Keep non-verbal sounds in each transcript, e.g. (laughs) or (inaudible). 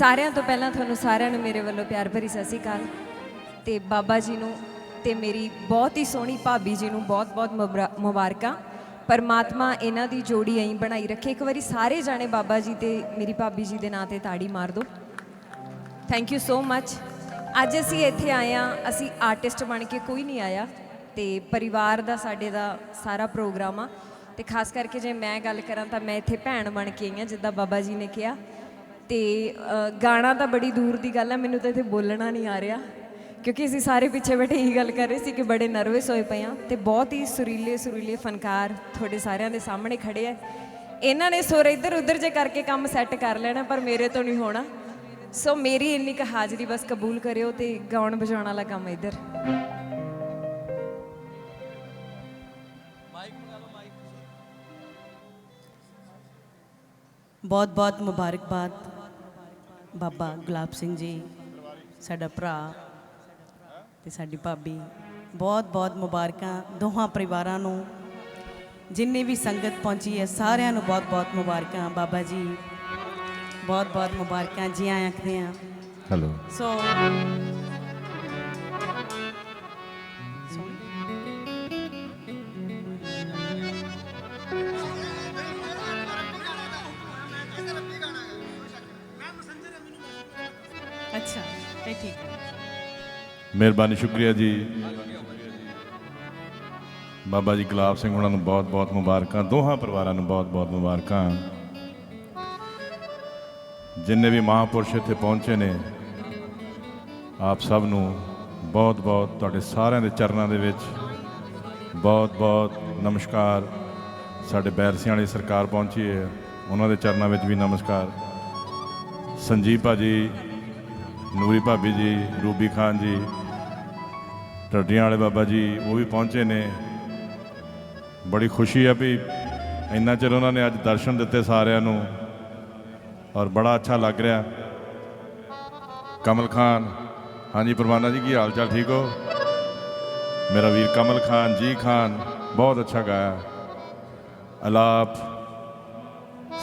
ਸਾਰਿਆਂ ਤੋਂ ਪਹਿਲਾਂ ਤੁਹਾਨੂੰ ਸਾਰਿਆਂ ਨੂੰ ਮੇਰੇ ਵੱਲੋਂ ਪਿਆਰ ਭਰੀ ਸਤਿ ਸ਼੍ਰੀ ਅਕਾਲ। ਤੇ ਬਾਬਾ ਜੀ ਨੂੰ ਤੇ ਮੇਰੀ ਬਹੁਤ ਹੀ ਸੋਹਣੀ ਭਾਬੀ ਜੀ ਨੂੰ ਬਹੁਤ-ਬਹੁਤ ਮੁਬਰਾ- ਮੁਬਾਰਕਾਂ। ਪਰਮਾਤਮਾ ਇਹਨਾਂ ਦੀ ਜੋੜੀ ਐਂ ਬਣਾਈ ਰੱਖੇ। ਇੱਕ ਵਾਰੀ ਸਾਰੇ ਜਾਣੇ ਬਾਬਾ ਜੀ ਤੇ ਮੇਰੀ ਭਾਬੀ ਜੀ ਦੇ ਨਾਂ ਤੇ ਤਾੜੀ ਮਾਰ ਦਿਓ ਥੈਂਕ ਯੂ ਸੋ ਮੱਚ ਅੱਜ ਅਸੀਂ ਇੱਥੇ ਆਏ ਆ ਅਸੀਂ ਆਰਟਿਸਟ ਬਣ ਕੇ ਕੋਈ ਨਹੀਂ ਆਇਆ। ਤੇ ਪਰਿਵਾਰ ਦਾ ਸਾਡੇ ਦਾ ਸਾਰਾ ਪ੍ਰੋਗਰਾਮ ਆ। ਤੇ ਖਾਸ ਕਰਕੇ ਜੇ ਮੈਂ ਗੱਲ ਕਰਾਂ ਤਾਂ ਮੈਂ ਇੱਥੇ ਭੈਣ ਬਣ ਕੇ ਆਈ ਆ ਜਿੱਦਾਂ ਬਾਬਾ ਜੀ ਨੇ ਕਿਹਾ। ਤੇ ਗਾਣਾ ਤਾਂ ਬੜੀ ਦੂਰ ਦੀ ਗੱਲ ਆ ਮੈਨੂੰ ਤਾਂ ਇੱਥੇ ਬੋਲਣਾ ਨਹੀਂ ਆ ਰਿਹਾ। ਕਿਉਂਕਿ ਅਸੀਂ ਸਾਰੇ ਪਿੱਛੇ ਬੈਠੇ ਇਹੀ ਗੱਲ ਕਰ ਰਹੇ ਸੀ ਕਿ ਬੜੇ ਨਰਵਸ ਹੋਏ ਪਏ ਆ ਤੇ ਬਹੁਤ ਹੀ ਸੁਰੀਲੇ ਸੁਰੀਲੇ ਫਨਕਾਰ ਤੁਹਾਡੇ ਸਾਰਿਆਂ ਦੇ ਸਾਹਮਣੇ ਖੜੇ ਆ। ਇਹਨਾਂ ਨੇ ਸੁਰ ਇੱਧਰ ਉੱਧਰ ਜੇ ਕਰਕੇ ਕੰਮ ਸੈੱਟ ਕਰ ਲੈਣਾ ਪਰ ਮੇਰੇ ਤੋਂ ਨਹੀਂ ਹੋਣਾ। ਸੋ ਮੇਰੀ ਇੰਨੀ ਕੁ ਹਾਜ਼ਰੀ ਬਸ ਕਬੂਲ ਕਰਿਓ ਤੇ ਗਾਉਣ ਵਜਾਉਣ ਵਾਲਾ ਕੰਮ ਇੱਧਰ। ਬਹੁਤ ਬਹੁਤ ਮੁਬਾਰਕਬਾਦ। ਬਾਬਾ ਗੁਲਾਬ ਸਿੰਘ ਜੀ ਸਾਡਾ ਭਰਾ ਤੇ ਸਾਡੀ ਭਾਬੀ ਬਹੁਤ ਬਹੁਤ ਮੁਬਾਰਕਾਂ ਦੋਹਾਂ ਪਰਿਵਾਰਾਂ ਨੂੰ। ਜਿੰਨੀ ਵੀ ਸੰਗਤ ਪਹੁੰਚੀ ਹੈ ਸਾਰਿਆਂ ਨੂੰ ਬਹੁਤ ਬਹੁਤ ਮੁਬਾਰਕਾਂ ਬਾਬਾ ਜੀ। ਬਹੁਤ ਬਹੁਤ ਮੁਬਾਰਕਾਂ ਜੀ ਆਇਆਂ ਆਖਦੇ ਆ ਹੈਲੋ ਸੋ ਅੱਛਾ ਇਹ ਠੀਕ ਹੈ। ਮਿਹਰਬਾਨੀ, ਸ਼ੁਕਰੀਆ ਜੀ। ਬਾਬਾ ਜੀ ਗੁਲਾਬ ਸਿੰਘ ਉਹਨਾਂ ਨੂੰ ਬਹੁਤ ਬਹੁਤ ਮੁਬਾਰਕਾਂ, ਦੋਹਾਂ ਪਰਿਵਾਰਾਂ ਨੂੰ ਬਹੁਤ ਬਹੁਤ ਮੁਬਾਰਕਾਂ। ਜਿੰਨੇ ਵੀ ਮਹਾਪੁਰਸ਼ ਇੱਥੇ ਪਹੁੰਚੇ ਨੇ, ਆਪ ਸਭ ਨੂੰ ਬਹੁਤ ਬਹੁਤ ਤੁਹਾਡੇ ਸਾਰਿਆਂ ਦੇ ਚਰਨਾਂ ਦੇ ਵਿੱਚ ਬਹੁਤ ਬਹੁਤ ਨਮਸਕਾਰ। ਸਾਡੇ ਬੈਰਸੀਆਂ ਵਾਲੀ ਸਰਕਾਰ ਪਹੁੰਚੀ ਹੈ, ਉਹਨਾਂ ਦੇ ਚਰਨਾਂ ਵਿੱਚ ਵੀ ਨਮਸਕਾਰ। ਸੰਜੀਵ ਭਾਜੀ ਨੂਰੀ ਭਾਬੀ ਜੀ, ਰੂਬੀ ਖਾਨ ਜੀ ਟੱਡੀਆਂ ਵਾਲੇ ਬਾਬਾ ਜੀ, ਉਹ ਵੀ ਪਹੁੰਚੇ ਨੇ। ਬੜੀ ਖੁਸ਼ੀ ਆ ਵੀ ਇੰਨਾ ਚਿਰ ਉਹਨਾਂ ਨੇ ਅੱਜ ਦਰਸ਼ਨ ਦਿੱਤੇ ਸਾਰਿਆਂ ਨੂੰ ਔਰ ਬੜਾ ਅੱਛਾ ਲੱਗ ਰਿਹਾ। ਕਮਲ ਖਾਨ, ਹਾਂਜੀ ਪਰਮਾਨਾ ਜੀ, ਕੀ ਹਾਲ ਚਾਲ, ਠੀਕ ਹੋ? ਮੇਰਾ ਵੀਰ ਕਮਲ ਖਾਨ, ਜੀ ਖਾਨ, ਬਹੁਤ ਅੱਛਾ ਗਾਇਆ। ਅਲਾਪ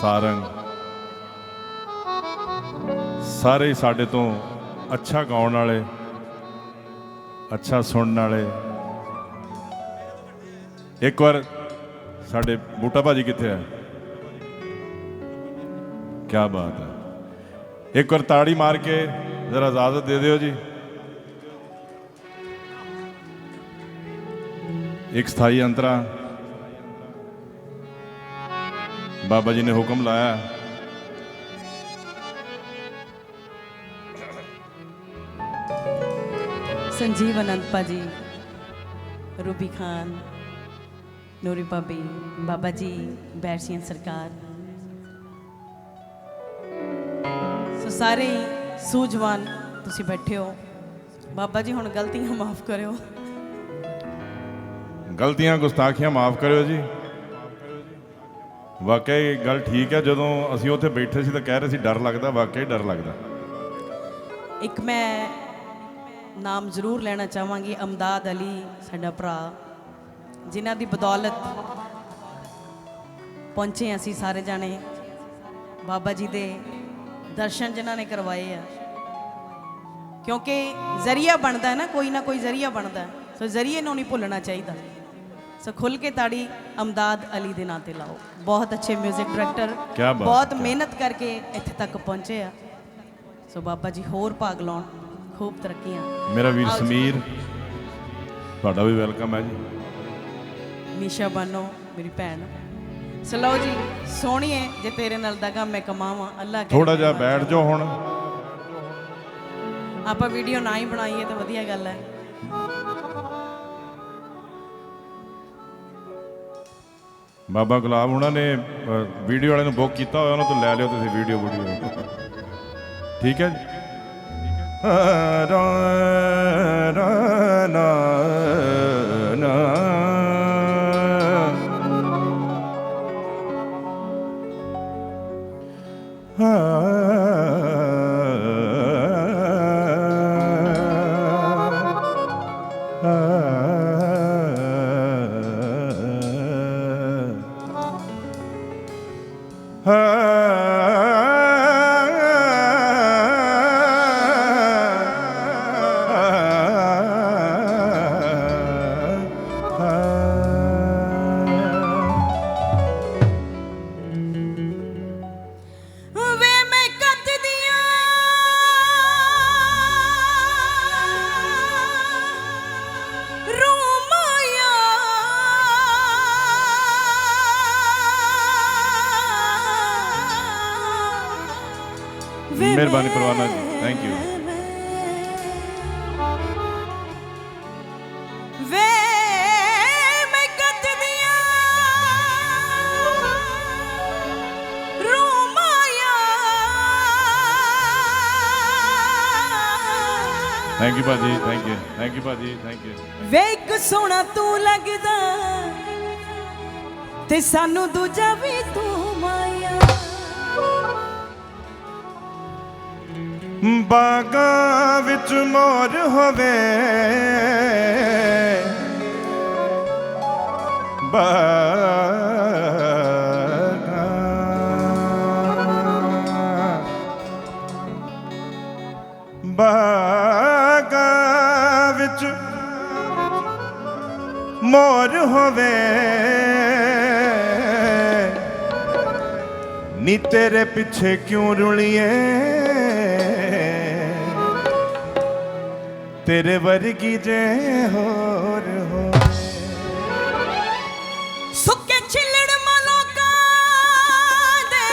ਸਾਰੰਗ। ਸਾਰੇ ਸਾਡੇ ਤੋਂ ਅੱਛਾ ਗਾਉਣ ਵਾਲੇ, ਅੱਛਾ ਸੁਣਨ ਵਾਲੇ। ਇੱਕ ਵਾਰ ਸਾਡੇ ਬੂਟਾ ਭਾਜੀ ਕਿੱਥੇ ਹੈ ਕੀ ਬਾਤ ਹੈ ਇੱਕ ਵਾਰ ਤਾੜੀ ਮਾਰ ਕੇ ਜ਼ਰਾ ਇਜਾਜ਼ਤ ਦੇ ਦਿਓ ਜੀ। ਇੱਕ ਸਥਾਈ ਅੰਤਰਾ। ਬਾਬਾ ਜੀ ਨੇ ਹੁਕਮ ਲਾਇਆ। ਸੰਜੀਵ ਅਨੰਤ ਭਾਜੀ ਰੂਬੀ ਖਾਨ ਨੂਰੀ ਭਾਬੀ ਬਾਬਾ ਜੀ ਬੈਰਸੀਆਂ ਸਰਕਾਰ। ਸੋ ਸਾਰੇ ਸੂਝਵਾਨ ਤੁਸੀਂ ਬੈਠੇ ਹੋ। ਬਾਬਾ ਜੀ ਹੁਣ ਗਲਤੀਆਂ ਮਾਫ ਕਰਿਓ। ਗਲਤੀਆਂ ਗੁਸਤਾਖੀਆਂ ਮਾਫ ਕਰਿਓ ਜੀ। ਵਾਕਈ ਗੱਲ ਠੀਕ ਹੈ ਜਦੋਂ ਅਸੀਂ ਉੱਥੇ ਬੈਠੇ ਸੀ ਤਾਂ ਕਹਿ ਰਹੇ ਸੀ ਡਰ ਲੱਗਦਾ ਵਾਕਈ ਡਰ ਲੱਗਦਾ। ਇੱਕ ਮੈਂ ਨਾਮ ਜ਼ਰੂਰ ਲੈਣਾ ਚਾਹਾਂਗੀ ਅਮਦਾਦ ਅਲੀ ਸਾਡਾ ਭਰਾ ਜਿਨ੍ਹਾਂ ਦੀ ਬਦੌਲਤ ਪਹੁੰਚੇ ਅਸੀਂ ਸਾਰੇ ਜਾਣੇ। ਬਾਬਾ ਜੀ ਦੇ ਦਰਸ਼ਨ ਜਿਨ੍ਹਾਂ ਨੇ ਕਰਵਾਏ ਆ। ਕਿਉਂਕਿ ਜ਼ਰੀਆ ਬਣਦਾ ਹੈ ਨਾ ਕੋਈ ਨਾ ਕੋਈ ਜ਼ਰੀਆ ਬਣਦਾ। ਸੋ ਜ਼ਰੀਏ ਨੂੰ ਨਹੀਂ ਭੁੱਲਣਾ ਚਾਹੀਦਾ। ਸੋ ਖੁੱਲ ਕੇ ਤਾੜੀ ਅਮਦਾਦ ਅਲੀ ਦੇ ਨਾਂ ਤੇ ਲਾਓ। ਬਹੁਤ ਅੱਛੇ 뮤직 ਡਾਇਰੈਕਟਰ ਬਹੁਤ ਮਿਹਨਤ ਕਰਕੇ ਇੱਥੇ ਤੱਕ ਪਹੁੰਚੇ ਆ। ਸੋ ਬਾਬਾ ਜੀ ਹੋਰ ਭਾਗ ਲਾਉਣ। ਖੂਬ ਤਰੱਕੀਆਂ। ਮੇਰਾ ਵੀਰ ਸਮੀਰ ਤੁਹਾਡਾ ਵੀ ਵੈਲਕਮ ਹੈ ਜੀ। ਨਿਸ਼ਾ ਬਾਨੋ ਮੇਰੀ ਭੈਣ। ਸੋ ਲਓ ਜੀ ਸੋਹਣੀਏ ਜੇ ਤੇਰੇ ਨਾਲ ਦਾ ਕੰਮ ਮੈਂ ਕਮਾਵਾਂ ਅੱਲਾ ਕਰੇ ਥੋੜਾ ਜਿਹਾ ਬੈਠ ਜਾਓ ਹੁਣ। ਆਪਾਂ ਵੀਡੀਓ ਨਾ ਹੀ ਬਣਾਈਏ ਤਾਂ ਵਧੀਆ ਗੱਲ ਹੈ। ਬਾਬਾ ਗੁਲਾਬ ਉਹਨਾਂ ਨੇ ਵੀਡੀਓ ਵਾਲੇ ਨੂੰ ਬੁੱਕ ਕੀਤਾ ਹੋਇਆ ਉਹਨਾਂ ਤੋਂ ਲੈ ਲਿਓ ਤੁਸੀਂ ਵੀਡੀਓ ਵੀਡੀਓ ਠੀਕ ਹੈ ਜੀ? Ah (laughs) (laughs) (laughs) ਮਿਹਰਬਾਨੀ Parwana ji. Thank you thank you ਭਾਜੀ। ਥੈਂਕ ਯੂ ਥੈਂਕ ਯੂ ਭਾਜੀ। ਥੈਂਕ ਯੂ ਵੇ ਇੱਕ ਸੋਹਣਾ ਤੂੰ ਲੱਗਦਾ ਤੇ ਸਾਨੂੰ ਦੂਜਾ ਵੀ ਬਾਗਾਂ ਵਿੱਚ ਮੋਰ ਹੋਵੇ। ਬਾਗਾਂ ਬਾਗਾਂ ਵਿੱਚ ਮੋਰ ਹੋਵੇ। ਨੀ ਤੇਰੇ ਪਿੱਛੇ ਕਿਉਂ ਰੁਲੀਏ? ਤੇਰੇ ਵਰਗੀ ਜੇ ਹੋਰ ਹੋ ਸੁੱਕੇ ਛਿੱਲੜ ਮਲੋਕਾਂ ਦੇ।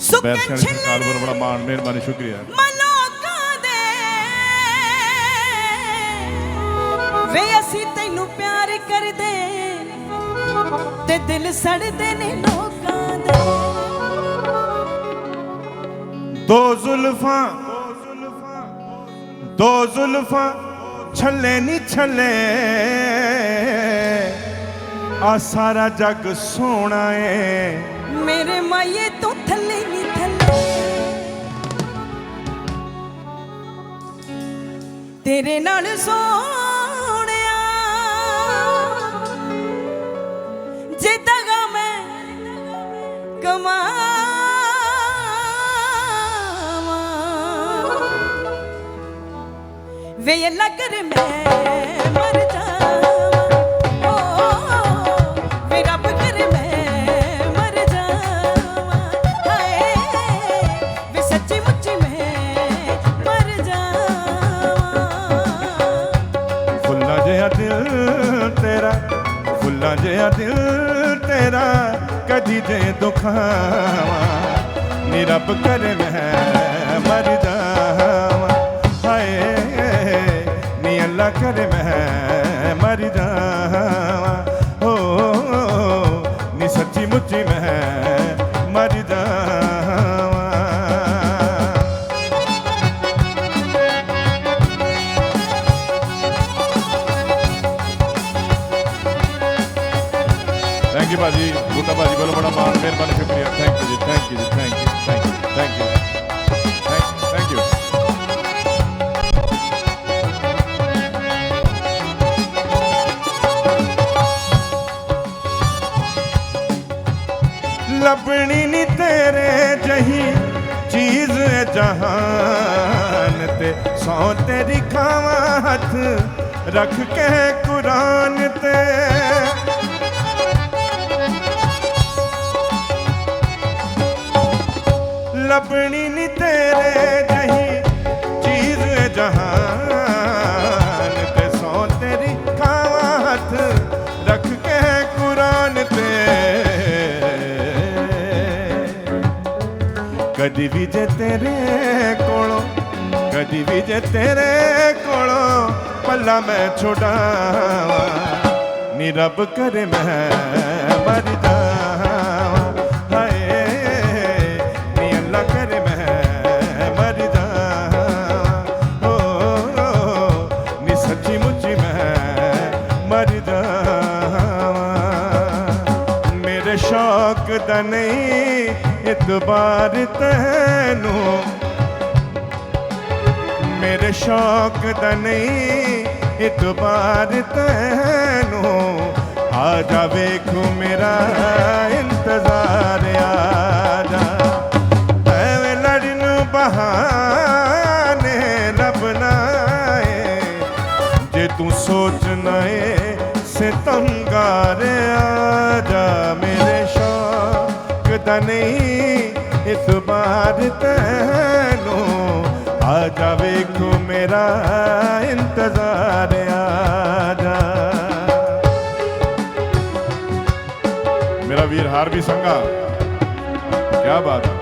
ਸੁੱਕੇ ਬੈਰਸਨ ਛਿੱਲੜ ਕਾਲਵਰ ਬੜਾ ਮਾਣ ਮਿਹਰਬਾਨੀ ਸ਼ੁਕਰੀਆ। ਮਲੋਕਾਂ ਦੇ। ਵੇ ਅਸੀਂ ਤੈਨੂੰ ਪਿਆਰ ਕਰਦੇ ਤੇ ਦਿਲ ਸੜਦੇ ਨੇ ਲੋਕਾਂ ਦੇ। ਦੋ ਜ਼ੁਲਫਾਂ ਦੋ ਜ਼ੁਲਫਾਂ ਛੱਲੇ ਨਹੀਂ ਛੱਲੇ। ਆ ਸਾਰਾ ਜੱਗ ਸੋਹਣਾ ਏ। ਮੇਰੇ ਮਾਏ ਤੋਂ ਥੱਲੇ ਨਹੀਂ ਥੱਲੇ। ਤੇਰੇ ਨਾਲ ਸੋਹਣਿਆ। ਜੇ ਦਗਾ ਵੇ ਇਹ ਮੈਂ ਮਰ ਜਾਵਾਂ। ਓ, ਵੇ ਰੱਬ ਕਰ ਮੈਂ ਮਰ ਜਾਵਾਂ। ਹਾਏ, ਵੇ ਸੱਚੀ ਮੁੱਚੀ ਮੈਂ ਮਰ ਜਾਵਾਂ। ਫੁੱਲਾਂ ਜਿਹਾ ਦਿਲ ਤੇਰਾ, ਫੁੱਲਾਂ ਜਿਹਾ ਦਿਲ ਤੇਰਾ, ਕਦੀ ਜੇ ਦੁਖਾਵਾਂ ਨੀ ਰੱਬ ਕਰੇ ਮੈਂ ਮਰ ਨੀ ਅੱਲਾ ਕਰੇ ਮੈਂ ਮਰ ਜਾਵਾਂ ਹੋ ਨੀ ਸੱਚੀ ਮੁੱਚੀ ਮੈਂ ਮਰ ਜਾਵਾਂ ਥੈਂਕ ਯੂ ਭਾਜੀ ਬੂਟਾ ਭਾਜੀ ਕੋਲੋਂ ਬੜਾ ਮਾਣ ਮਿਹਰਬਾਨੀ ਸ਼ੁਕਰੀਆ ਥੈਂਕ ਯੂ ਜੀ ਥੈਂਕ ਯੂ ਜੀ ਥੈਂਕ ਯੂ ਥੈਂਕ ਯੂ ਲੱਭਣੀ ਨਹੀਂ ਤੇਰੇ ਜਹੀ। ਚੀਜ਼ ਜਹਾਨ ਤੇ, ਸੌ ਤੇਰੀ ਖਾਵਾਂ ਹੱਥ ਰੱਖ ਕੇ ਕੁਰਾਨ ਤੇ। ਲੱਭਣੀ ਨਹੀਂ ਤੇਰੇ ਕਦੀ ਵੀ ਜੇ ਤੇਰੇ ਕੋਲੋਂ, ਕਦੀ ਵੀ ਜੇ ਤੇਰੇ ਕੋਲੋਂ ਪੱਲਾ ਮੈਂ ਛੁਡਾਵਾਂ, ਨੀ ਰੱਬ ਕਰੇ ਮੈਂ ਮਰ ਜਾਵਾਂ। ਹਾਏ, ਨੀ ਅੱਲਾ ਕਰੇ ਮੈਂ ਮਰ ਜਾਵਾਂ। ਹੋ ਨੀ ਸੱਚੀ ਮੁੱਚੀ ਮੈਂ ਮਰ ਜਾਵਾਂ। ਮੇਰੇ ਸ਼ੌਕ ਦਾ ਨਹੀਂ ਇਤਬਾਰ ਤੈਨੂੰ। ਮੇਰੇ ਸ਼ੌਕ ਦਾ ਨਹੀਂ ਇੱਕ ਇਤਬਾਰ ਤੈਨੂੰ। ਆ ਜਾ ਵੇਖੋ ਮੇਰਾ ਇੰਤਜ਼ਾਰ, ਆ ਜਾ। ਐਵੇਂ ਲੜਨ ਬਹਾਨੇ ਲੱਭਣਾ ਏ ਜੇ ਤੂੰ ਸੋਚਣਾ ਏ ਸਿਤਮਗਾਰ ਆ ਜਾ। ਮੇਰੇ ਸ਼ੌਕ ਦਾ ਨਹੀਂ ਇਸ ਬਾਰ ਤੈਨੂੰ ਆ ਜਾਵੇ ਕੋ ਮੇਰਾ ਇੰਤਜ਼ਾਰ, ਆ ਜਾ। ਮੇਰਾ ਵੀਰ ਹਾਰ ਵੀ ਸੰਗਾ ਕੀ ਬਾਤ ਹੈ।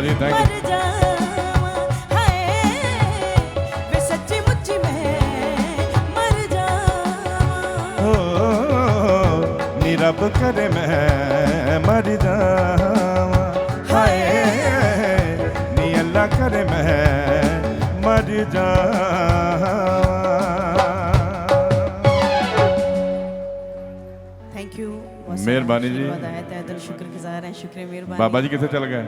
धन्यवाद जी थैंक यू रब करे मैं मर जावा। हाय नी अल्लाह करे मैं मर जावा। थैंक यू मेहरबानी जी। बताया तहे दिल शुक्रगुजार हैं शुक्रिया मेहरबानी। बाबा जी कैसे चल गए?